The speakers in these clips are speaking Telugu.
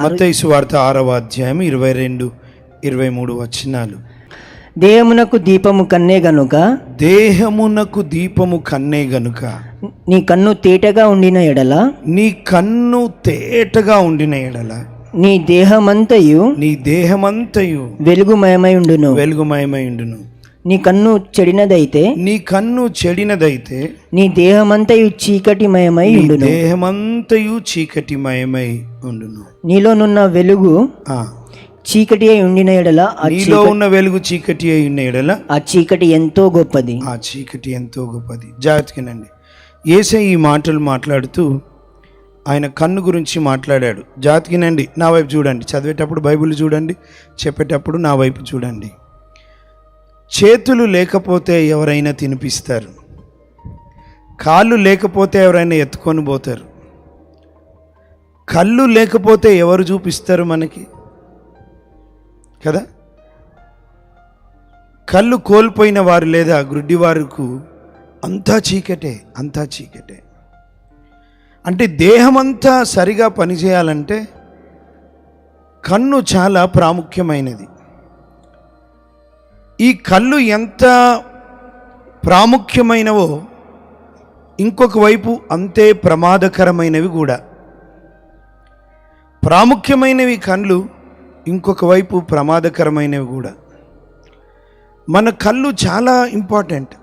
మత్తయి వార్త ఆరవ అధ్యాయం ఇరవై రెండు ఇరవై మూడు వచనాలు. దేహమునకు దీపము కన్నే గనుక? దేహమునకు దీపము కన్నే గనుక. నీ కన్ను తేటగా ఉండిన ఎడల? నీ కన్ను తేటగా ఉండిన ఎడల. నీ దేహమంతయు నీ దేహమంతయు వెలుగుమయమై ఉండును. వెలుగుమయమై ఉండును. నీ కన్ను చెడినదైతే నీ కన్ను చెడినదైతే నీ దేహమంతయు చీకటిమయమై ఉండును. దేహమంతయు చీకటిమయమై ఉండును. నీలోనున్న వెలుగు ఆ, చీకటి అయి ఉండిన ఎడల నీలో ఉన్న వెలుగు చీకటి అయి ఉన్న ఎడల ఆ చీకటి ఎంతో గొప్పది. ఆ చీకటి ఎంతో గొప్పది. జాగ్రత్తగానండి. ఏసై ఈ మాటలు మాట్లాడుతూ ఆయన కన్ను గురించి మాట్లాడాడు. జాతికినండి నా వైపు చూడండి. చదివేటప్పుడు బైబిల్ చూడండి. చెప్పేటప్పుడు నా వైపు చూడండి. చేతులు లేకపోతే ఎవరైనా తినిపిస్తారు. కాళ్ళు లేకపోతే ఎవరైనా ఎత్తుకొని పోతారు. కళ్ళు లేకపోతే ఎవరు చూపిస్తారు మనకి? కదా? కళ్ళు కోల్పోయిన వారు లేదా గుడ్డి వారికి అంతా చీకటే అంతా చీకటే. అంటే దేహమంతా సరిగా పనిచేయాలంటే కన్ను చాలా ప్రాముఖ్యమైనది. ఈ కళ్ళు ఎంత ప్రాముఖ్యమైనవో ఇంకొక వైపు అంతే ప్రమాదకరమైనవి కూడా. ప్రాముఖ్యమైనవి కళ్ళు ఇంకొక వైపు ప్రమాదకరమైనవి కూడా. మన కళ్ళు చాలా ఇంపార్టెంట్.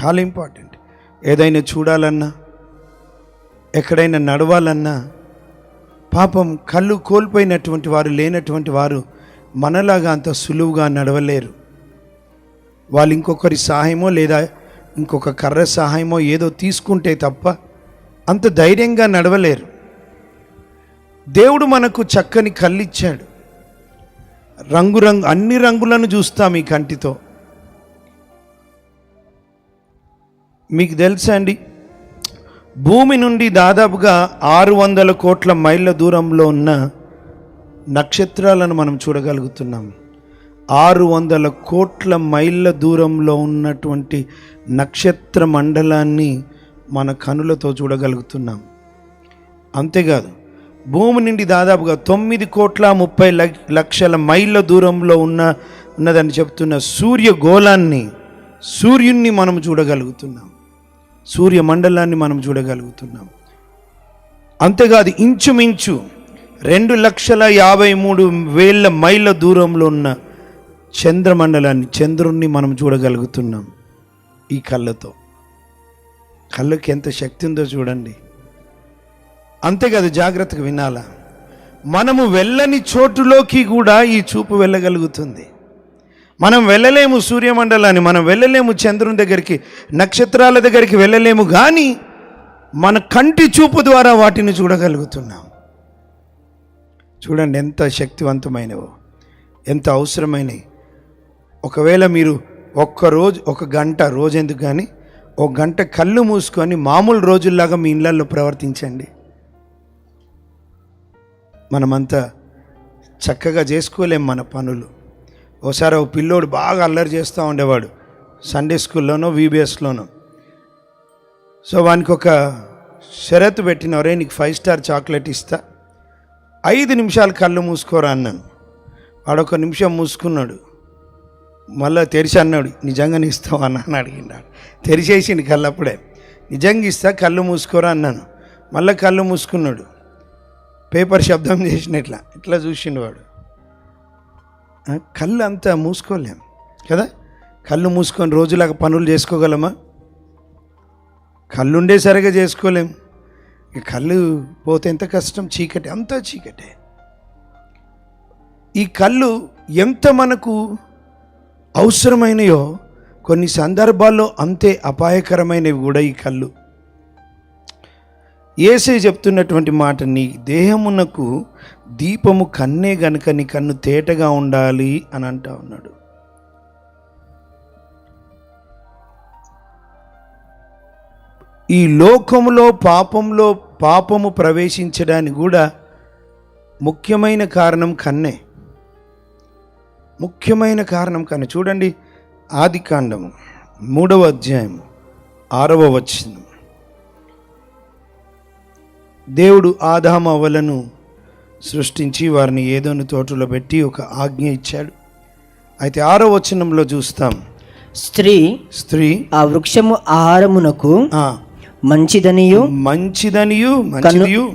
చాలా ఇంపార్టెంట్. ఏదైనా చూడాలన్నా ఎక్కడైనా నడవాలన్నా పాపం కళ్ళు కోల్పోయినటువంటి వారు లేనటువంటి వారు మనలాగా అంత సులువుగా నడవలేరు. వాళ్ళు ఇంకొకరి సహాయమో లేదా ఇంకొక కర్ర సహాయమో ఏదో తీసుకుంటే తప్ప అంత ధైర్యంగా నడవలేరు. దేవుడు మనకు చక్కని కళ్ళిచ్చాడు. రంగురంగు అన్ని రంగులను చూస్తాం ఈ కంటితో. మీకు తెలుసా అండి? భూమి నుండి దాదాపుగా ఆరు వందల కోట్ల మైళ్ళ దూరంలో ఉన్న నక్షత్రాలను మనం చూడగలుగుతున్నాం. ఆరు వందల కోట్ల మైళ్ళ దూరంలో ఉన్నటువంటి నక్షత్ర మండలాన్ని మన కనులతో చూడగలుగుతున్నాం. అంతేకాదు భూమి నుండి దాదాపుగా తొమ్మిది కోట్ల ముప్పై లక్షల మైళ్ళ దూరంలో ఉన్న ఉన్నదని చెప్తున్న సూర్యగోళాన్ని సూర్యుణ్ణి మనం చూడగలుగుతున్నాం. సూర్యమండలాన్ని మనం చూడగలుగుతున్నాం. అంతేకాదు ఇంచుమించు రెండు లక్షల యాభై మూడు వేల మైళ్ళ దూరంలో ఉన్న చంద్రమండలాన్ని చంద్రుణ్ణి మనం చూడగలుగుతున్నాం ఈ కళ్ళతో. కళ్ళకి ఎంత శక్తి ఉందో చూడండి. అంతేకాదు జాగ్రత్తగా వినాలా. మనము వెళ్ళని చోటులోకి కూడా ఈ చూపు వెళ్ళగలుగుతుంది. మనం వెళ్ళలేము సూర్యమండలాన్ని మనం వెళ్ళలేము చంద్రుని దగ్గరికి నక్షత్రాల దగ్గరికి వెళ్ళలేము కానీ మన కంటి చూపు ద్వారా వాటిని చూడగలుగుతున్నాం. చూడండి ఎంత శక్తివంతమైనవో ఎంత అవసరమైనవి. ఒకవేళ మీరు ఒక్క రోజు ఒక గంట రోజు ఎందుకు కానీ ఒక గంట కళ్ళు మూసుకొని మామూలు రోజుల్లాగా మీ ఇళ్ళల్లో ప్రవర్తించండి. మనమంతా చక్కగా చేసుకోలేం మన పనులు. ఓసారి ఒక పిల్లోడు బాగా అల్లరి చేస్తూ ఉండేవాడు సండే స్కూల్లోనో వీబీఎస్లోనో సో వానికి ఒక షరతు పెట్టినవరే నీకు ఫైవ్ స్టార్ చాక్లెట్ ఇస్తా. ఐదు నిమిషాలు కళ్ళు మూసుకోరా అన్నాను. వాడు ఒక నిమిషం మూసుకున్నాడు. మళ్ళీ తెరిచి అన్నాడు నిజంగానే ఇస్తావా? అన్న అని అడిగినాడు తెరిచేసిండు కళ్ళు అప్పుడే నిజంగా ఇస్తా కళ్ళు మూసుకోరా? అన్నాను. మళ్ళీ కళ్ళు మూసుకున్నాడు. పేపర్ శబ్దం చేసిన ఇట్లా ఇట్లా చూసిండు వాడు. కళ్ళు అంతా మూసుకోలేం. కదా? కళ్ళు మూసుకొని రోజులాగా పనులు చేసుకోగలమా? కళ్ళు ఉండే సరిగా చేసుకోలేం. కళ్ళు పోతే ఎంత కష్టం? చీకటి అంతా చీకటే. ఈ కళ్ళు ఎంత మనకు అవసరమైనయో కొన్ని సందర్భాల్లో అంతే అపాయకరమైనవి కూడా ఈ కళ్ళు. ఏసే చెప్తున్నటువంటి మాట నీ దేహమునకు దీపము కన్నే గనుక నీ కన్ను తేటగా ఉండాలి అని అంటా ఉన్నాడు. ఈ లోకములో పాపంలో పాపము ప్రవేశించడానికి కూడా ముఖ్యమైన కారణం కన్నే. ముఖ్యమైన కారణం కన్నే. చూడండి ఆది కాండము మూడవ అధ్యాయం ఆరవ వచనం. దేవుడు ఆదాము అవ్వలను సృష్టించి వారిని ఏదోని తోటలో పెట్టి ఒక ఆజ్ఞ ఇచ్చాడు. అయితే ఆరో వచనంలో చూస్తాం. స్త్రీ స్త్రీ ఆ వృక్షము ఆహారమునకు మంచిదనియు? మంచిదనియు మంచిదియు.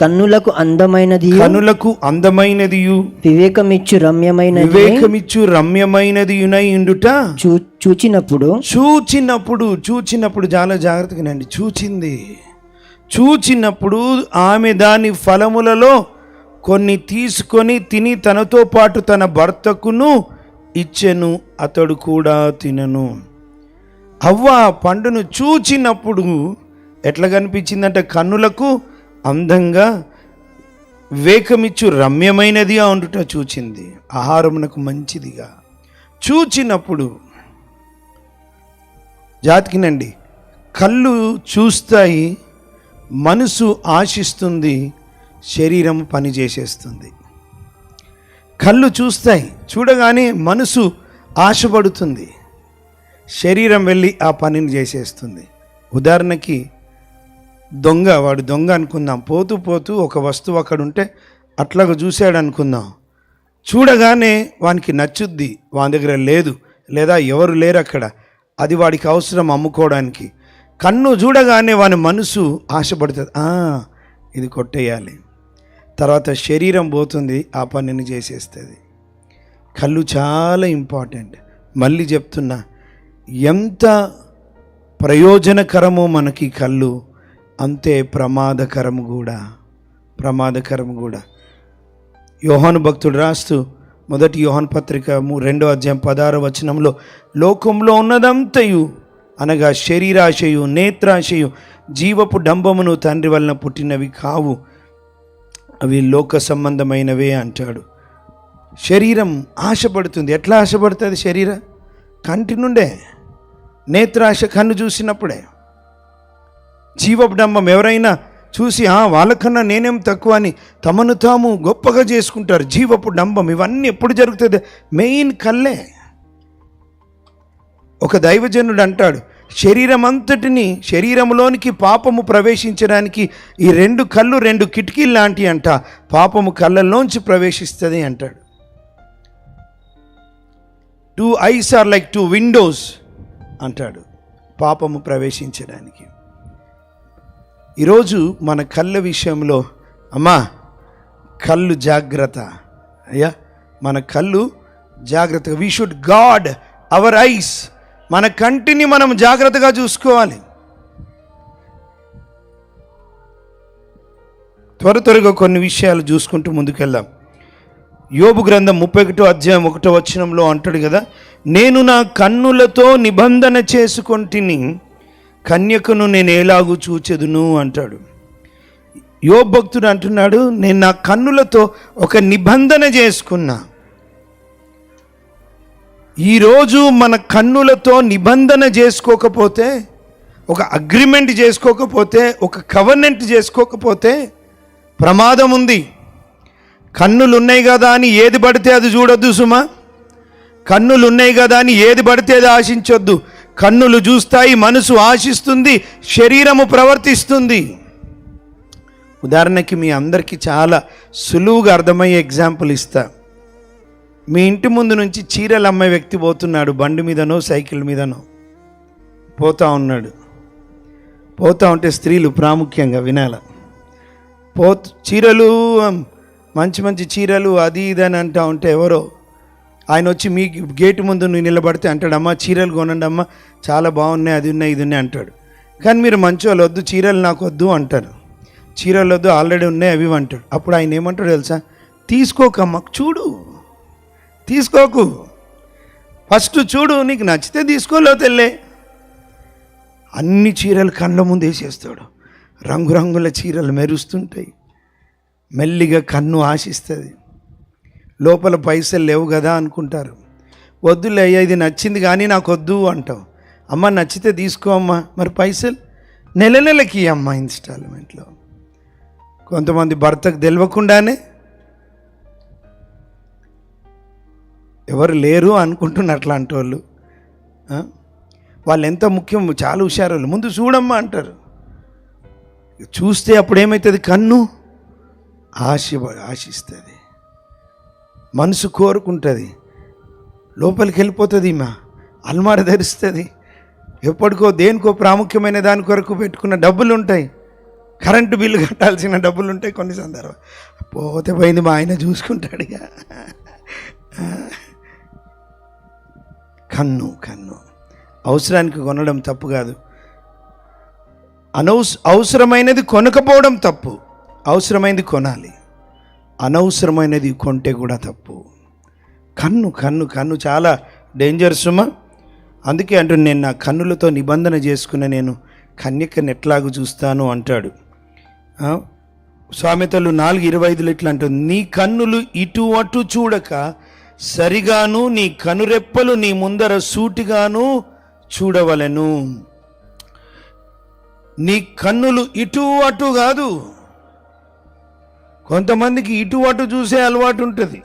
కన్నులకు అందమైనది కనులకు అందమైనదియు. వివేకమిచ్చు రమ్యమైనది వివేకమిచ్చు రమ్యమైనదియునై ఉండుట? చూ చూచినప్పుడు? చూచినప్పుడు చూచినప్పుడు చాలా జాగ్రత్తగానండి చూచింది. చూచినప్పుడు ఆమె దాని ఫలములలో కొన్ని తీసుకొని తిని తనతో పాటు తన భర్తకును ఇచ్చెను అతడు కూడా తినను. అవ్వ పండును చూచినప్పుడు ఎట్లా కనిపించిందంటే కన్నులకు అందంగా వేకమిచ్చు రమ్యమైనదిగా ఉండుట చూచింది. ఆహారమునకు మంచిదిగా. చూచినప్పుడు జాతికినండి కళ్ళు చూస్తాయి మనసు ఆశిస్తుంది శరీరం పని చేసేస్తుంది కళ్ళు చూస్తాయి చూడగానే మనసు ఆశపడుతుంది. శరీరం వెళ్ళి ఆ పనిని చేసేస్తుంది. ఉదాహరణకి దొంగ వాడు దొంగ అనుకుందాం. పోతూ పోతూ ఒక వస్తువు అక్కడ ఉంటే అట్లాగ చూశాడు అనుకుందాం చూడగానే వానికి నచ్చుద్ది. వాని దగ్గర లేదు. లేదా ఎవరు లేరు అక్కడ. అది వాడికి అవసరం అమ్ముకోవడానికి. కన్ను చూడగానే వాని మనసు ఆశపడుతుంది. ఇది కొట్టేయాలి. తర్వాత శరీరం పోతుంది. ఆ పనిని చేసేస్తుంది. కళ్ళు చాలా ఇంపార్టెంట్. మళ్ళీ చెప్తున్నా ఎంత ప్రయోజనకరమో మనకి కళ్ళు. అంతే ప్రమాదకరము కూడా ప్రమాదకరము కూడా. యోహాను భక్తుడు రాస్తూ మొదటి యోహాన్ పత్రిక రెండో అధ్యాయం పదహారు వచనంలో లోకంలో ఉన్నదంతయు అనగా శరీరాశయు నేత్రాశయు జీవపు డంబమును తండ్రి వలన పుట్టినవి కావు. అవి లోక సంబంధమైనవే అంటాడు. శరీరం ఆశపడుతుంది. ఎట్లా ఆశపడుతుంది శరీరం? కంటి నుండే. నేత్రాశ కన్ను చూసినప్పుడే. జీవడంబం ఎవరైనా చూసి "ఆ, వాళ్ళకన్నా నేనేం తక్కువ అని తమను తాము గొప్పగా చేసుకుంటారు. జీవపు డంబం ఇవన్నీ ఎప్పుడు జరుగుతుంది మెయిన్ కళ్ళే. ఒక దైవజనుడు అంటాడు శరీరం అంతటిని శరీరంలోనికి పాపము ప్రవేశించడానికి ఈ రెండు కళ్ళు రెండు కిటికీలు లాంటి అంట పాపము కళ్ళల్లోంచి ప్రవేశిస్తుంది అంటాడు. Two eyes are like two windows అంటాడు పాపము ప్రవేశించడానికి. ఈరోజు మన కళ్ళ విషయంలో అమ్మా కళ్ళు జాగ్రత్త. అయ్యా మన కళ్ళు జాగ్రత్తగా we should guard our eyes మన కంటిని మనం జాగ్రత్తగా చూసుకోవాలి. త్వర త్వరగా కొన్ని విషయాలు చూసుకుంటూ ముందుకెళ్దాం. యోబు గ్రంథం ముప్పై ఒకటో అధ్యాయం ఒకటో వచనంలో అంటాడు కదా నేను నా కన్నులతో నిబంధన చేసుకొంటిని కన్యకను నేను ఎలాగూ చూచెదును అంటాడు. యో భక్తుడు అంటున్నాడు నేను నా కన్నులతో ఒక నిబంధన చేసుకున్నా. ఈరోజు మన కన్నులతో నిబంధన చేసుకోకపోతే ఒక అగ్రిమెంట్ చేసుకోకపోతే ఒక కవర్నెంట్ చేసుకోకపోతే ప్రమాదం ఉంది. కన్నులు ఉన్నాయి కదా అని ఏది పడితే అది చూడొద్దు సుమా. కన్నులు ఉన్నాయి కదా అని ఏది పడితే అది ఆశించొద్దు. కన్నులు చూస్తాయి మనసు ఆశిస్తుంది శరీరము ప్రవర్తిస్తుంది. ఉదాహరణకి మీ అందరికీ చాలా సులువుగా అర్థమయ్యే ఎగ్జాంపుల్ ఇస్తా. మీ ఇంటి ముందు నుంచి చీరలు అమ్మే వ్యక్తి పోతున్నాడు బండి మీదనో సైకిల్ మీదనో. పోతా ఉన్నాడు. పోతా ఉంటే స్త్రీలు ప్రాముఖ్యంగా వినాల. పో చీరలు మంచి మంచి చీరలు అది ఇది అని అంటా ఉంటే ఎవరో ఆయన వచ్చి మీ గేటు ముందు నువ్వు నిలబడితే అంటాడమ్మా చీరలు కొనండి అమ్మా చాలా బాగున్నాయి అది ఉన్నాయి ఇది ఉన్నాయి అంటాడు. కానీ మీరు మంచి వాళ్ళు వద్దు చీరలు నాకు వద్దు అంటారు. చీరలు వద్దు ఆల్రెడీ ఉన్నాయి అవి అంటాడు. అప్పుడు ఆయన ఏమంటాడు తెలుసా? తీసుకోకమ్మా చూడు తీసుకోకు. ఫస్ట్ చూడు నీకు నచ్చితే తీసుకోలో తెల్లే అన్ని చీరలు కళ్ళ ముందు వేసేస్తాడు. రంగురంగుల చీరలు మెరుస్తుంటాయి. మెల్లిగా కన్ను ఆశిస్తుంది. లోపల పైసలు లేవు కదా అనుకుంటారు. వద్దులే అయ్యా ఇది నచ్చింది కానీ నాకు వద్దు అంటావు. అమ్మ నచ్చితే తీసుకో అమ్మా. మరి పైసలు? నెల నెలకి అమ్మ ఇన్స్టాల్మెంట్లో. కొంతమంది భర్తకు తెలియకుండానే ఎవరు లేరు అనుకుంటున్నారు అట్లాంటి వాళ్ళు వాళ్ళు ఎంత ముఖ్యం చాలా హుషారు ముందు చూడమ్మా అంటారు. చూస్తే అప్పుడు ఏమవుతుంది కన్ను ఆశ ఆశిస్తుంది. మనసు కోరుకుంటుంది. లోపలికి వెళ్ళిపోతుంది మా అల్మార ధరిస్తుంది ఎప్పటికో దేనికో ప్రాముఖ్యమైన దాని కొరకు పెట్టుకున్న డబ్బులు ఉంటాయి కరెంటు బిల్లు కట్టాల్సిన డబ్బులు ఉంటాయి కొన్ని సందర్భం పోతే పోయింది మా ఆయన చూసుకుంటాడు ఇక. కన్ను కన్ను. అవసరానికి కొనడం తప్పు కాదు. అనవస అవసరమైనది కొనకపోవడం తప్పు. అవసరమైనది కొనాలి. అనవసరమైనది కొంటే కూడా తప్పు. కన్ను కన్ను కన్ను చాలా డేంజర్ సుమ అందుకే అంటూ నేను నా కన్నులతో నిబంధన చేసుకున్న నేను కన్యకని ఎట్లాగూ చూస్తాను అంటాడు. సామెతలు నాలుగు ఇరవై ఐదులు ఇట్లా అంటుంది? నీ కన్నులు ఇటు అటు చూడక సరిగాను నీ కనురెప్పలు నీ ముందర సూటిగాను చూడవలెను. నీ కన్నులు ఇటు అటు కాదు. కొంతమందికి ఇటు అటు చూసే అలవాటు ఉంటుంది.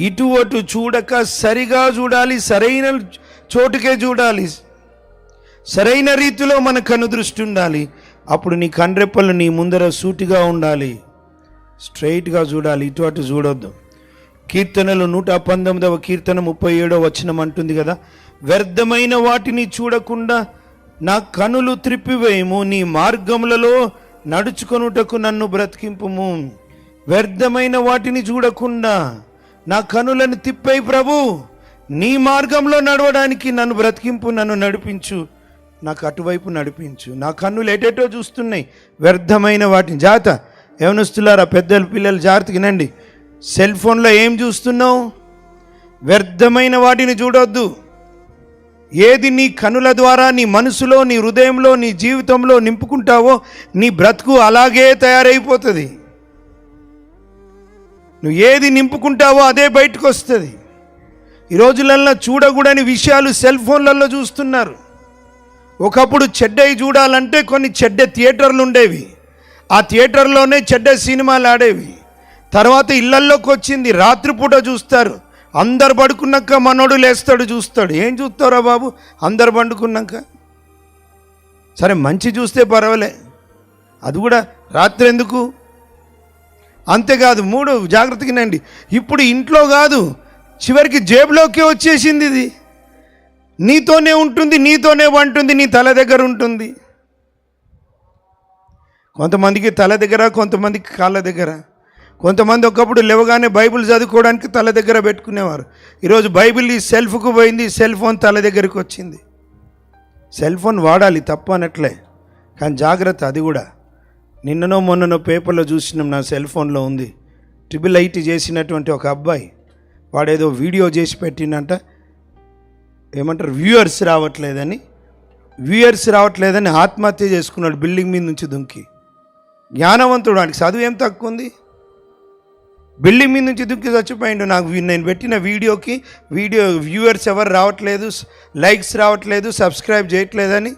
ఇటు అటు చూడక సరిగా చూడాలి సరైన చోటుకే చూడాలి సరైన రీతిలో మన కను దృష్టి ఉండాలి. అప్పుడు నీ కండ్రెప్పలు నీ ముందర సూటిగా ఉండాలి. స్ట్రైట్గా చూడాలి ఇటు అటు చూడొద్దు. కీర్తనలు నూట పంతొమ్మిదవ కీర్తన ముప్పై ఏడవ వచనం అంటుంది కదా వ్యర్థమైన వాటిని చూడకుండా నా కనులు త్రిప్పివేయము నీ మార్గములలో నడుచుకొనుటకు నన్ను బ్రతికింపుము. వ్యర్థమైన వాటిని చూడకుండా నా కనులను తిప్పై ప్రభు నీ మార్గంలో నడవడానికి నన్ను బ్రతికింపు నన్ను నడిపించు. నాకు అటువైపు నడిపించు. నా కన్నులు ఎటెటో చూస్తున్నాయి. వ్యర్థమైన వాటిని. జాత యవనస్తులారా పెద్దలు పిల్లలు జాగ్రత్తగా నండి సెల్ ఫోన్లో ఏం చూస్తున్నావు? వ్యర్థమైన వాటిని చూడొద్దు. ఏది నీ కనుల ద్వారా నీ మనసులో నీ హృదయంలో నీ జీవితంలో నింపుకుంటావో నీ బ్రతుకు అలాగే తయారైపోతుంది. నువ్వు ఏది నింపుకుంటావో అదే బయటకు వస్తుంది ఈ రోజులల్లో చూడకూడని విషయాలు సెల్ ఫోన్లలో చూస్తున్నారు. ఒకప్పుడు చెడ్డవి చూడాలంటే కొన్ని చెడ్డ థియేటర్లు ఉండేవి ఆ థియేటర్లోనే చెడ్డ సినిమాలు ఆడేవి. తర్వాత ఇళ్ళల్లోకి వచ్చింది రాత్రిపూట చూస్తారు. అందరు పడుకున్నాక మనోడు లేస్తాడు చూస్తాడు. ఏం చూస్తారా బాబు? అందరు పండుకున్నాక. సరే మంచి చూస్తే పర్వాలే. అది కూడా రాత్రి ఎందుకు? అంతేకాదు మూడు జాగ్రత్తగానండి ఇప్పుడు ఇంట్లో కాదు చివరికి జేబులోకి వచ్చేసింది ఇది. నీతోనే ఉంటుంది నీతోనే వంటుంది నీ తల దగ్గర ఉంటుంది. కొంతమందికి తల దగ్గర కొంతమందికి కాళ్ళ దగ్గర. కొంతమంది ఒకప్పుడు లేవగానే బైబిల్ చదువుకోవడానికి తల దగ్గర పెట్టుకునేవారు. ఈరోజు బైబిల్ ఈ సెల్ఫ్కు పోయింది సెల్ ఫోన్ తల దగ్గరికి వచ్చింది. సెల్ ఫోన్ వాడాలి తప్పు అనట్లే కానీ జాగ్రత్త అది కూడా. నిన్ననో మొన్ననో పేపర్లో చూసినాం నా సెల్ ఫోన్లో ఉంది. ట్రిబుల్ ఐటీ చేసినటువంటి ఒక అబ్బాయి వాడేదో వీడియో చేసి పెట్టిందంట ఏమంటారు? వ్యూయర్స్ రావట్లేదని. వ్యూయర్స్ రావట్లేదని ఆత్మహత్య చేసుకున్నాడు బిల్డింగ్ మీద నుంచి దుంకి. జ్ఞానవంతుడు వాడికి చదువు ఏం తక్కువ ఉంది? బిల్డింగ్ మీద నుంచి దుక్కి చచ్చిపోయిండు. నాకు నేను పెట్టిన వీడియోకి వీడియో వ్యూవర్స్ ఎవరు రావట్లేదు లైక్స్ రావట్లేదు సబ్స్క్రైబ్ చేయట్లేదని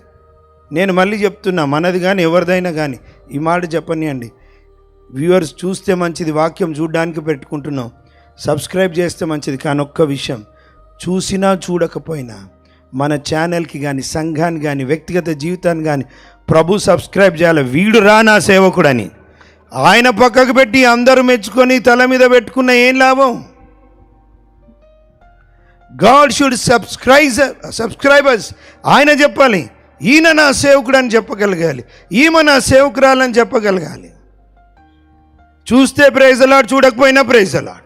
నేను మళ్ళీ చెప్తున్నా. మనది కానీ ఎవరిదైనా కానీ ఈ మాట చెప్పనియండి. వ్యూవర్స్ చూస్తే మంచిది వాక్యం చూడడానికి పెట్టుకుంటున్నాం. సబ్స్క్రైబ్ చేస్తే మంచిది కానీ ఒక్క విషయం చూసినా చూడకపోయినా మన ఛానల్కి కానీ సంఘాన్ని కానీ వ్యక్తిగత జీవితాన్ని కానీ ప్రభు సబ్స్క్రైబ్ చేయాలి. వీడు రా నా సేవకుడని. ఆయన పక్కకు పెట్టి అందరూ మెచ్చుకొని తల మీద పెట్టుకున్న ఏం లాభం? గాడ్ షుడ్ సబ్స్క్రైజ్ సబ్స్క్రైబర్స్ ఆయన చెప్పాలి ఈయన నా సేవకుడు అని చెప్పగలగాలి ఈమె నా సేవకురాలని చెప్పగలగాలి. చూస్తే ప్రైజ్ అలాడ్ చూడకపోయినా ప్రైజ్ అలాడ్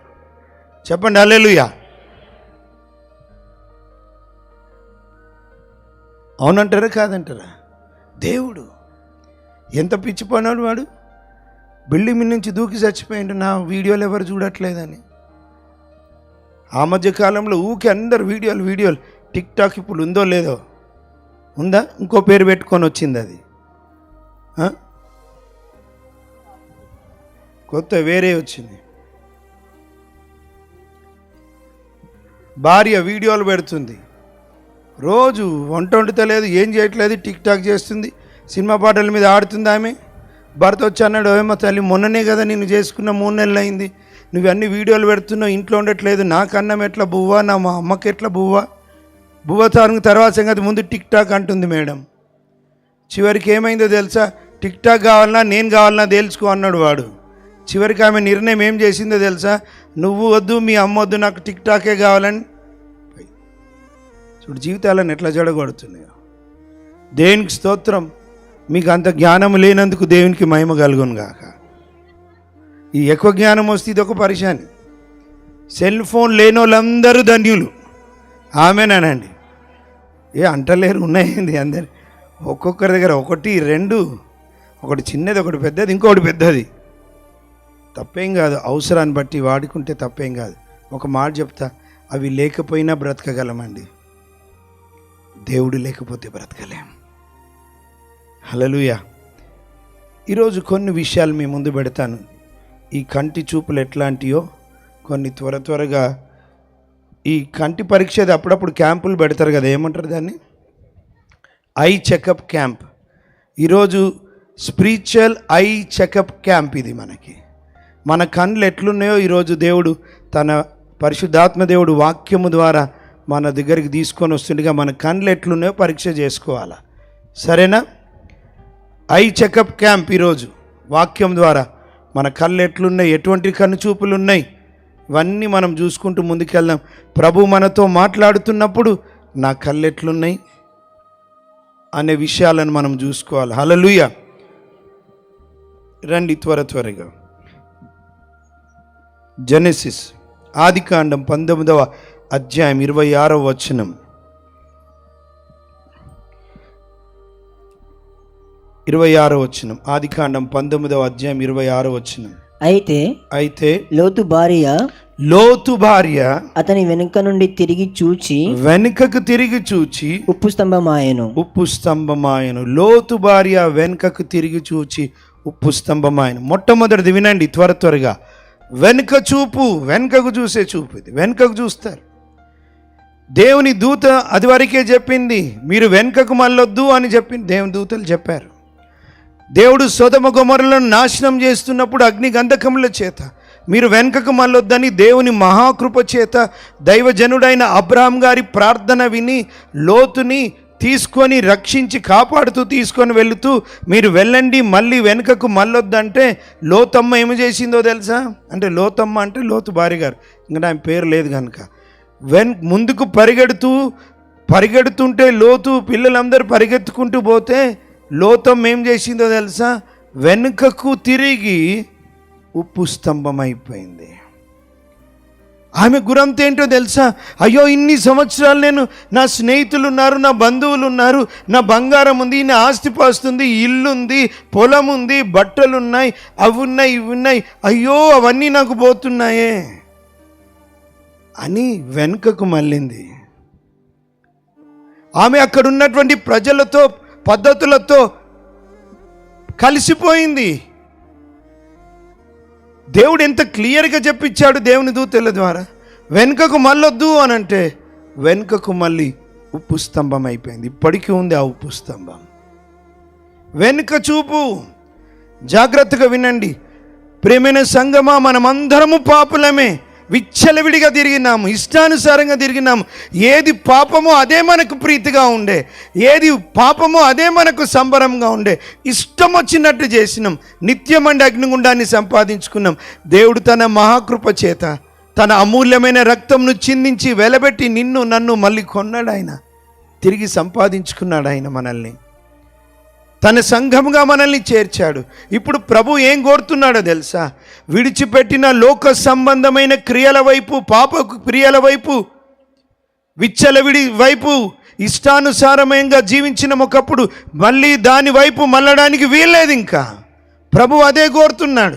చెప్పండి అల్లెలుయా అవునంటారా కాదంటారా? దేవుడు ఎంత పిచ్చి పన్నాడు వాడు? బిల్డింగ్ మీద నుంచి దూకి చచ్చిపోయిండు. నా వీడియోలు ఎవరు చూడట్లేదని. ఆ మధ్య కాలంలో ఊకి అందరు వీడియోలు వీడియోలు. టిక్ టాక్ ఇప్పుడు ఉందో లేదో? ఉందా? ఇంకో పేరు పెట్టుకొని వచ్చింది అది. కొత్త వేరే వచ్చింది. భార్య వీడియోలు పెడుతుంది. రోజు వంట వండుతలేదు ఏం చేయట్లేదు టిక్ టాక్ చేస్తుంది సినిమా పాటల మీద ఆడుతుంది ఆమె. భర్త వచ్చి అన్నాడు ఏమో తల్లి మొన్ననే కదా నేను చేసుకున్న మూడు నెలలు అయింది. నువ్వు అన్ని వీడియోలు పెడుతున్నావు ఇంట్లో ఉండట్లేదు. నాకు అన్నం ఎట్లా బువ్వా? నా మా అమ్మకి ఎట్లా బువ్వా? బువ్వ తారుకు తర్వాత సంగతి ముందు టిక్ టాక్ అంటుంది మేడం. చివరికి ఏమైందో తెలుసా? టిక్ టాక్ కావాలన్నా నేను కావాలన్నా తేల్చుకో అన్నాడు వాడు. చివరికి ఆమె నిర్ణయం ఏం చేసిందో తెలుసా? నువ్వు వద్దు మీ అమ్మ వద్దు నాకు టిక్ టాకే కావాలని. చూడు జీవితాలను ఎట్లా జడగొడుతున్నాయో. దేనికి స్తోత్రం? మీకు అంత జ్ఞానం లేనందుకు దేవునికి మహిమ కలుగును గాక. ఈ ఎక్కువ జ్ఞానం వస్తే ఇది ఒక పరిశాని. సెల్ ఫోన్ లేని వాళ్ళందరూ ధన్యులు. ఆమెనానండి. ఏ అంటలేరు ఉన్నాయండి అందరు. ఒక్కొక్కరి దగ్గర ఒకటి రెండు ఒకటి చిన్నది ఒకటి పెద్దది ఇంకొకటి పెద్దది. తప్పేం కాదు అవసరాన్ని బట్టి వాడుకుంటే తప్పేం కాదు. ఒక మాట చెప్తా అవి లేకపోయినా బ్రతకగలమండి. దేవుడు లేకపోతే బ్రతకలేము హలలుయ ఈరోజు కొన్ని విషయాలు మీ ముందు పెడతాను. ఈ కంటి చూపులు ఎట్లాంటియో కొన్ని త్వర త్వరగా. ఈ కంటి పరీక్షది అప్పుడప్పుడు క్యాంపులు పెడతారు కదా ఏమంటారు దాన్ని? Eye checkup camp. ఈరోజు స్పిరిచువల్ ఐ చెకప్ క్యాంప్ ఇది మనకి. మన కళ్ళు ఎట్లున్నాయో ఈరోజు దేవుడు తన పరిశుద్ధాత్మ దేవుడు వాక్యము ద్వారా మన దగ్గరికి తీసుకొని వస్తుండగా మన కళ్ళు ఎట్లున్నాయో పరీక్ష చేసుకోవాలా. సరేనా? ఐ చెకప్ క్యాంప్ ఈరోజు వాక్యం ద్వారా మన కళ్ళు ఎట్లున్నాయి ఎటువంటి కన్ను చూపులు ఉన్నాయి ఇవన్నీ మనం చూసుకుంటూ ముందుకెళ్దాం. ప్రభు మనతో మాట్లాడుతున్నప్పుడు నా కళ్ళు ఎట్లున్నాయి అనే విషయాలను మనం చూసుకోవాలి. హలలుయ రండి త్వర త్వరగా. జెనెసిస్ ఆదికాండం పంతొమ్మిదవ అధ్యాయం ఇరవై ఆరవ వచనం. ఇరవై ఆరో వచనం. ఆదికాండం పంతొమ్మిదవ అధ్యాయం ఇరవై ఆరో వచనం. అయితే అయితే లోతు భార్య లోతు భార్య అతని వెనుక నుండి తిరిగి చూచి వెనుకకు తిరిగి చూచి ఉప్పు స్తంభమాయను. ఉప్పు స్తంభమాయను. లోతు భార్య వెనుకకు తిరిగి చూచి ఉప్పు స్తంభమాయను. మొట్టమొదటిది వినండి త్వర త్వరగా. వెనుక చూపు వెనుకకు చూసే చూపు ఇది. వెనుకకు చూస్తారు. దేవుని దూత అది వరకే చెప్పింది. మీరు వెనుకకు మళ్ళొద్దు అని చెప్పింది దేవుని దూతలు చెప్పారు. దేవుడు సొదమ గుమరులను నాశనం చేస్తున్నప్పుడు అగ్ని గంధకముల చేత మీరు వెనుకకు మళ్ళొద్దని దేవుని మహాకృప చేత దైవజనుడైన అబ్రాహం గారి ప్రార్థన విని లోతుని తీసుకొని రక్షించి కాపాడుతూ తీసుకొని వెళుతూ మీరు వెళ్ళండి మళ్ళీ వెనుకకు మళ్ళొద్దంటే లోతమ్మ ఏమి చేసిందో తెలుసా? అంటే లోతమ్మ అంటే లోతు భార్య గారు ఇంకా ఆమె పేరు లేదు కనుక. వెన్ ముందుకు పరిగెడుతూ పరిగెడుతుంటే లోతు పిల్లలందరూ పరిగెత్తుకుంటూ పోతే లోతం ఏం చేసిందో తెలుసా? వెనుకకు తిరిగి ఉప్పు స్తంభం అయిపోయింది ఆమె గురంత ఏంటో తెలుసా? అయ్యో ఇన్ని సంవత్సరాలు నేను నా స్నేహితులు ఉన్నారు నా బంధువులు ఉన్నారు నా బంగారం ఉంది నా ఆస్తిపాస్తుంది ఇల్లు ఉంది పొలం ఉంది బట్టలు ఉన్నాయి అవి ఉన్నాయి ఇవి ఉన్నాయి. అయ్యో అవన్నీ నాకు పోతున్నాయే అని వెనుకకు మళ్ళింది. ఆమె అక్కడ ఉన్నటువంటి ప్రజలతో పద్ధతులతో కలిసిపోయింది. దేవుడు ఎంత క్లియర్గా చెప్పించాడు దేవుని దూతల ద్వారా. వెనుకకు మళ్ళొద్దు అని అంటే వెనుకకు మళ్ళీ ఉప్పు స్తంభం అయిపోయింది. ఇప్పటికీ ఉంది ఆ ఉప్పు స్తంభం. వెనుక చూపు. జాగ్రత్తగా వినండి. ప్రేమైన సంగమా మనమందరము పాపులమే. విచ్చలవిడిగా తిరిగినాము ఇష్టానుసారంగా తిరిగినాము. ఏది పాపమో అదే మనకు ప్రీతిగా ఉండే. ఏది పాపమో అదే మనకు సంబరంగా ఉండే. ఇష్టం వచ్చినట్టు చేసినాం. నిత్యమండి అగ్నిగుండాన్ని సంపాదించుకున్నాం. దేవుడు తన మహాకృప చేత తన అమూల్యమైన రక్తంను చిందించి వెలబెట్టి నిన్ను నన్ను మళ్ళీ కొన్నాడు ఆయన. తిరిగి సంపాదించుకున్నాడు ఆయన మనల్ని. తన సంఘముగా మనల్ని చేర్చాడు. ఇప్పుడు ప్రభు ఏం కోరుతున్నాడో తెలుసా? విడిచిపెట్టిన లోక సంబంధమైన క్రియల వైపు పాప క్రియల వైపు విచ్చలవిడి వైపు ఇష్టానుసారమయంగా జీవించిన ఒకప్పుడు మళ్ళీ దాని వైపు మళ్ళడానికి వీల్లేదు ఇంకా. ప్రభు అదే కోరుతున్నాడు.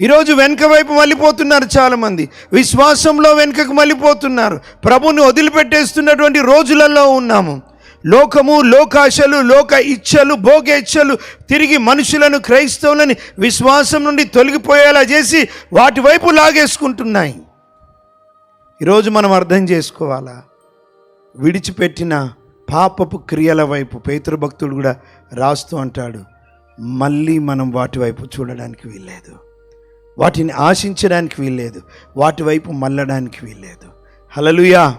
ఈరోజు వెనుక వైపు మళ్ళీపోతున్నారు చాలామంది. విశ్వాసంలో వెనుకకు మళ్ళీపోతున్నారు. ప్రభుని వదిలిపెట్టేస్తున్నటువంటి రోజులలో ఉన్నాము. లోకము లోకాశలు లోక ఇచ్చలు భోగ ఇచ్చలు తిరిగి మనుషులను క్రైస్తవులని విశ్వాసం నుండి తొలగిపోయేలా చేసి వాటి వైపు లాగేసుకుంటున్నాయి. ఈరోజు మనం అర్థం చేసుకోవాలా? విడిచిపెట్టిన పాపపు క్రియల వైపు పేతృభక్తుడు కూడా రాస్తూ అంటాడు మళ్ళీ మనం వాటి వైపు చూడడానికి వీల్లేదు. వాటిని ఆశించడానికి వీల్లేదు. వాటి వైపు మళ్ళడానికి వీల్లేదు. హలలుయా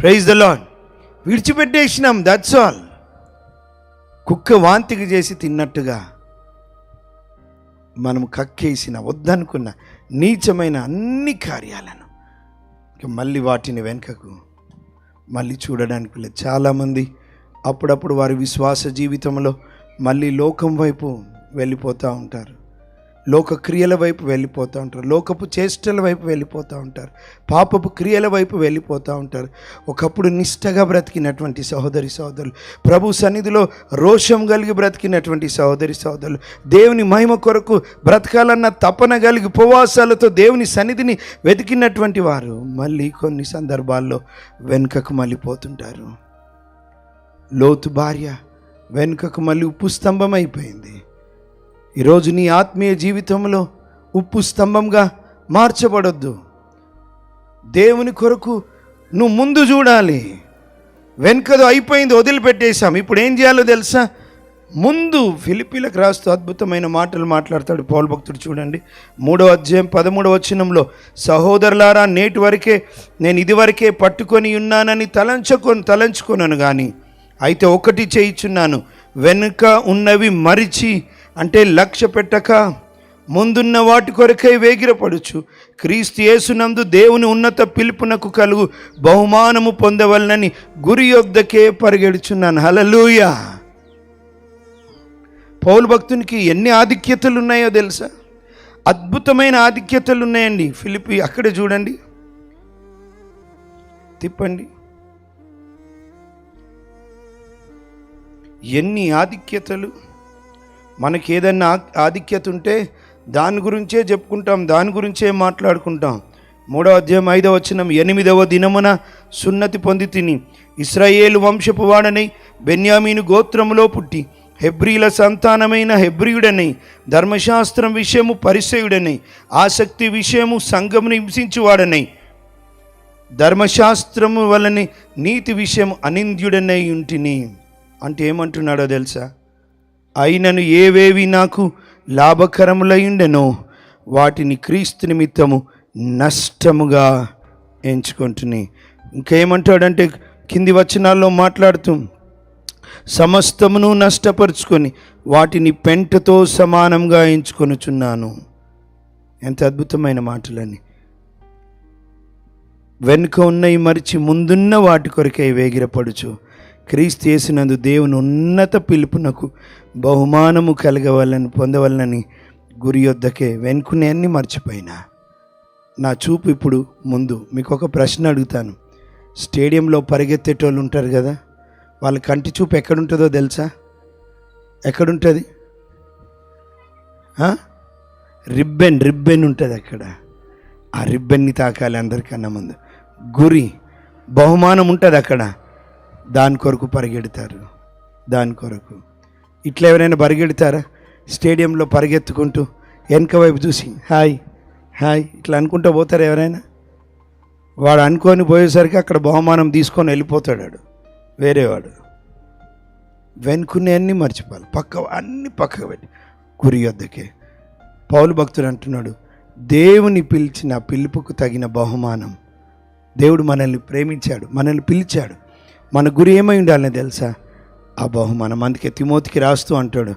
ప్రైజ్ ద లాడ్ విడిచిపెట్టేసినాం దట్స్ ఆల్ కుక్క వాంతికి చేసి తిన్నట్టుగా మనం కక్కేసిన వద్దనుకున్న నీచమైన అన్ని కార్యాలను మళ్ళీ వాటిని వెనుకకు మళ్ళీ చూడడానికి లేదు చాలామంది అప్పుడప్పుడు వారి విశ్వాస జీవితంలో మళ్ళీ లోకం వైపు వెళ్ళిపోతూ ఉంటారు. లోక క్రియల వైపు వెళ్ళిపోతూ ఉంటారు. లోకపు చేష్టల వైపు వెళ్ళిపోతూ ఉంటారు. పాపపు క్రియల వైపు వెళ్ళిపోతూ ఉంటారు. ఒకప్పుడు నిష్టగా బ్రతికినటువంటి సహోదరి సహోదరులు ప్రభు సన్నిధిలో రోషం కలిగి బ్రతికినటువంటి సహోదరి సహోదరులు దేవుని మహిమ కొరకు బ్రతకాలన్న తపన కలిగి ఉపవాసాలతో దేవుని సన్నిధిని వెతికినటువంటి వారు మళ్ళీ కొన్ని సందర్భాల్లో వెనుకకు మళ్ళీపోతుంటారు. లోతు భార్య వెనుకకు మళ్ళీ ఉప్పు స్తంభం అయిపోయింది ఈరోజు నీ ఆత్మీయ జీవితంలో ఉప్పు స్తంభంగా మార్చబడొద్దు. దేవుని కొరకు నువ్వు ముందు చూడాలి. వెనుకదో అయిపోయింది వదిలిపెట్టేశాం. ఇప్పుడు ఏం చేయాలో తెలుసా? ముందు ఫిలిపీలకు రాస్తూ అద్భుతమైన మాటలు మాట్లాడతాడు పౌల్ భక్తుడు చూడండి. మూడో అధ్యాయం పదమూడవ వచనంలో సహోదరులారా నేటి వరకే నేను ఇదివరకే పట్టుకొని ఉన్నానని తలంచుకొని తలంచుకున్నాను కానీ అయితే ఒకటి చేయిచున్నాను. వెనుక ఉన్నవి మరిచి అంటే లక్ష్య పెట్టక ముందున్న వాటి కొరకై వేగిరపడుచు. క్రీస్తు యేసునందు దేవుని ఉన్నత పిలుపునకు కలుగు బహుమానము పొందవలనని గురి యొద్దకే పరిగెడుచున్నాను. హలలుయ పౌలు భక్తునికి ఎన్ని ఆధిక్యతలు ఉన్నాయో తెలుసా? అద్భుతమైన ఆధిక్యతలు ఉన్నాయండి ఫిలిపి అక్కడే చూడండి. తిప్పండి. ఎన్ని ఆధిక్యతలు? మనకి ఏదన్నా ఆధిక్యత ఉంటే దాని గురించే చెప్పుకుంటాం దాని గురించే మాట్లాడుకుంటాం. మూడవ అధ్యాయం ఐదవ వచనం ఎనిమిదవ దినమున సున్నతి పొంది తిని ఇస్రాయేలు వంశపు వాడనై బెన్యామీను గోత్రములో పుట్టి హెబ్రీల సంతానమైన హెబ్రియుడని ధర్మశాస్త్రం విషయము పరిసయుడని ఆసక్తి విషయము సంఘమును హింసించువాడనై ధర్మశాస్త్రము వలనే నీతి విషయం అనింద్యుడనై ఉంటిని. అంటే ఏమంటున్నాడో తెలుసా? అయినను ఏవేవి నాకు లాభకరములయుండెనో వాటిని క్రీస్తు నిమిత్తము నష్టముగా ఎంచుకుంటుని. ఇంకేమంటాడంటే కింది వచనాల్లో మాట్లాడుతూ సమస్తమును నష్టపరుచుకొని వాటిని పెంటతో సమానంగా ఎంచుకొనుచున్నాను. ఎంత అద్భుతమైన మాటలని. వెనుక ఉన్నవి మరిచి ముందున్న వాటి కొరకై వేగిరపడుచు క్రీస్తు చేసినందు దేవుని ఉన్నత పిలుపునకు బహుమానము కలగవాలని పొందవలనని గురి యొద్దకే వెనుకునే అన్ని మర్చిపోయినా. నా చూపు ఇప్పుడు ముందు. మీకు ఒక ప్రశ్న అడుగుతాను. స్టేడియంలో పరిగెత్తేటోళ్ళు ఉంటారు కదా వాళ్ళ కంటి చూపు ఎక్కడుంటుందో తెలుసా? ఎక్కడుంటుంది? రిబ్బెన్ రిబ్బెన్ ఉంటుంది అక్కడ. ఆ రిబ్బెన్ని తాకాలి అందరికన్నా ముందు. గురి బహుమానం ఉంటుంది అక్కడ. దాని కొరకు పరిగెడతారు. దాని కొరకు. ఇట్లా ఎవరైనా పరిగెడతారా? స్టేడియంలో పరిగెత్తుకుంటూ వెనక వైపు చూసి హాయ్ హాయ్ ఇట్లా అనుకుంటూ పోతారు ఎవరైనా? వాడు అనుకొని పోయేసరికి అక్కడ బహుమానం తీసుకొని వెళ్ళిపోతాడు వేరేవాడు వెనుకునే అన్ని మర్చిపోవాలి. పక్క అన్ని పక్కకు పెట్టి. గురి వద్దకే పౌలు భక్తుడు అంటున్నాడు దేవుని పిలిచిన పిలుపుకు తగిన బహుమానం దేవుడు మనల్ని ప్రేమించాడు మనల్ని పిలిచాడు. మన గురి ఏమై ఉండాలని తెలుసా? ఆ బహుమానం అందుకే తిమోతికి రాస్తూ అంటాడు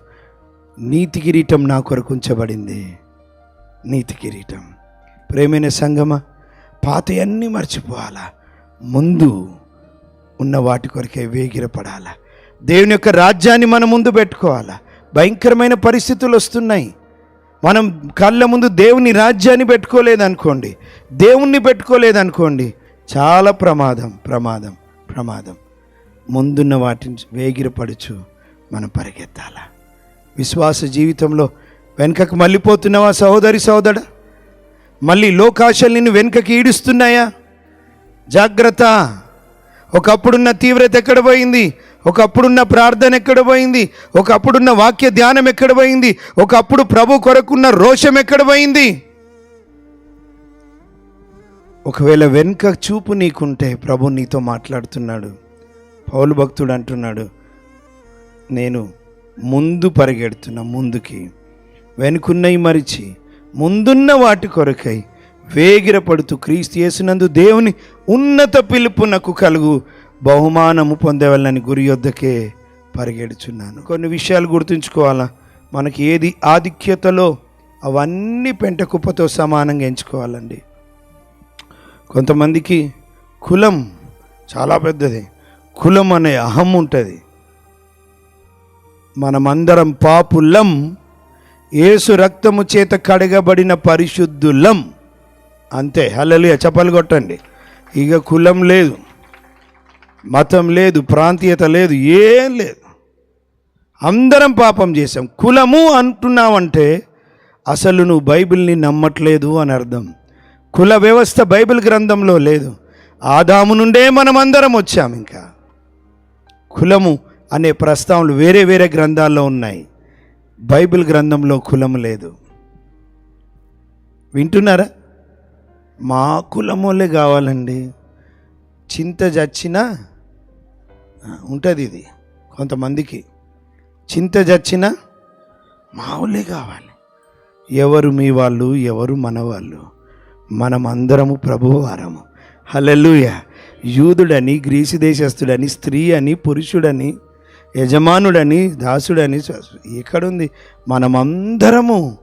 నీతి కిరీటం నా కొరకు ఉంచబడింది. నీతి కిరీటం. ప్రేమైన సంగమ పాతయన్నీ మర్చిపోవాలా? ముందు ఉన్న వాటి కొరకే వేగిరపడాలా? దేవుని యొక్క రాజ్యాన్ని మన ముందు పెట్టుకోవాలా? భయంకరమైన పరిస్థితులు వస్తున్నాయి. మనం కళ్ళ ముందు దేవుని రాజ్యాన్ని పెట్టుకోలేదనుకోండి దేవుణ్ణి పెట్టుకోలేదనుకోండి చాలా ప్రమాదం ప్రమాదం ప్రమాదం. ముందున్న వాటిని వేగిరపడుచు మనం పరిగెత్తాల? విశ్వాస జీవితంలో వెనుకకు మళ్ళీపోతున్నావా సహోదరి సహోదరా మళ్ళీ లోకాశలు నిన్ను వెనుకకి ఈడుస్తున్నాయా? జాగ్రత్త. ఒకప్పుడున్న తీవ్రత ఎక్కడ పోయింది? ఒకప్పుడున్న ప్రార్థన ఎక్కడ పోయింది? ఒకప్పుడున్న వాక్య ధ్యానం ఎక్కడ పోయింది? ఒకప్పుడు ప్రభు కొరకున్న రోషం ఎక్కడ పోయింది? ఒకవేళ వెనుక చూపు నీకుంటే ప్రభు నీతో మాట్లాడుతున్నాడు. పౌలు భక్తుడు అంటున్నాడు నేను ముందు పరిగెడుతున్నా ముందుకి వెనుకున్నవి మరిచి ముందున్న వాటి కొరకై వేగిరపడుతూ క్రీస్తు చేసినందు దేవుని ఉన్నత పిలుపునకు కలుగు బహుమానము పొందేవాళ్ళని గురి యొద్దకే పరిగెడుచున్నాను. కొన్ని విషయాలు గుర్తుంచుకోవాలా? మనకి ఏది ఆధిక్యతలో అవన్నీ పెంట కుప్పతో సమానంగా ఎంచుకోవాలండి. కొంతమందికి కులం చాలా పెద్దది. కులం అనే అహం ఉంటుంది. మనమందరం పాపులం ఏసు రక్తము చేత కడగబడిన పరిశుద్ధులం. అంతే హల్లెలూయా చప్పలు కొట్టండి. ఇక కులం లేదు మతం లేదు ప్రాంతీయత లేదు ఏం లేదు. అందరం పాపం చేసాం కులము అంటున్నావంటే అసలు నువ్వు బైబిల్ని నమ్మట్లేదు అని అర్థం. కుల వ్యవస్థ బైబిల్ గ్రంథంలో లేదు. ఆదాము నుండే మనం అందరం వచ్చాం ఇంకా. కులము అనే ప్రస్తావనలు వేరే వేరే గ్రంథాల్లో ఉన్నాయి. బైబిల్ గ్రంథంలో కులం లేదు. వింటున్నారా? మా కులమోలే కావాలండి. చింత చచ్చినా ఉంటుంది ఇది కొంతమందికి. చింత చచ్చినా మా కావాలి. ఎవరు మీ వాళ్ళు ఎవరు మన వాళ్ళు. మనమందరము ప్రభువారము హలెలుయా యూదుడని గ్రీసు దేశస్థుడని స్త్రీ అని పురుషుడని యజమానుడని దాసుడని ఎక్కడుంది మనమందరము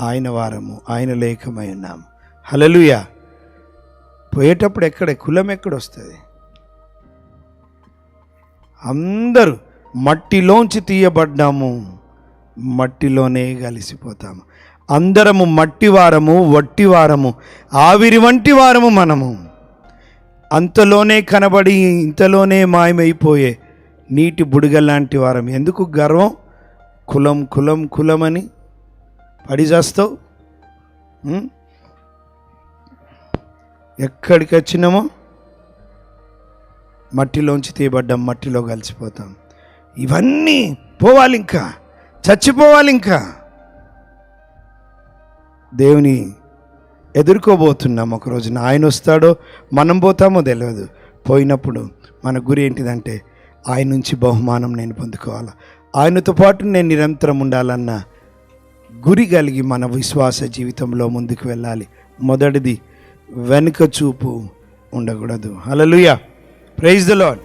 ఆయన వారము ఆయన లేఖమై ఉన్నాము హలలుయ పోయేటప్పుడు ఎక్కడ కులం ఎక్కడ వస్తుంది అందరూ మట్టిలోంచి తీయబడ్డాము మట్టిలోనే కలిసిపోతాము. అందరము మట్టి వారము వట్టి వారము ఆవిరి వంటి వారము మనము. అంతలోనే కనబడి ఇంతలోనే మాయమైపోయే నీటి బుడగ లాంటి వారం. ఎందుకు గర్వం? కులం కులం కులమని పడి చేస్తావు? ఎక్కడికి వచ్చినామో? మట్టిలోంచి తీయబడ్డాం మట్టిలో కలిసిపోతాం. ఇవన్నీ పోవాలి ఇంకా చచ్చిపోవాలి ఇంకా దేవుని ఎదుర్కోబోతున్నాం ఒక రోజున ఆయన వస్తాడో మనం పోతామో తెలియదు పోయినప్పుడు మన గురి ఏంటిదంటే ఆయన నుంచి బహుమానం నేను పొందుకోవాలా. ఆయనతో పాటు నేను నిరంతరం ఉండాలన్న గురి కలిగి మన విశ్వాస జీవితంలో ముందుకు వెళ్ళాలి. మొదటిది వెనుక చూపు ఉండకూడదు. హల్లెలూయా ప్రైజ్ ద లాడ్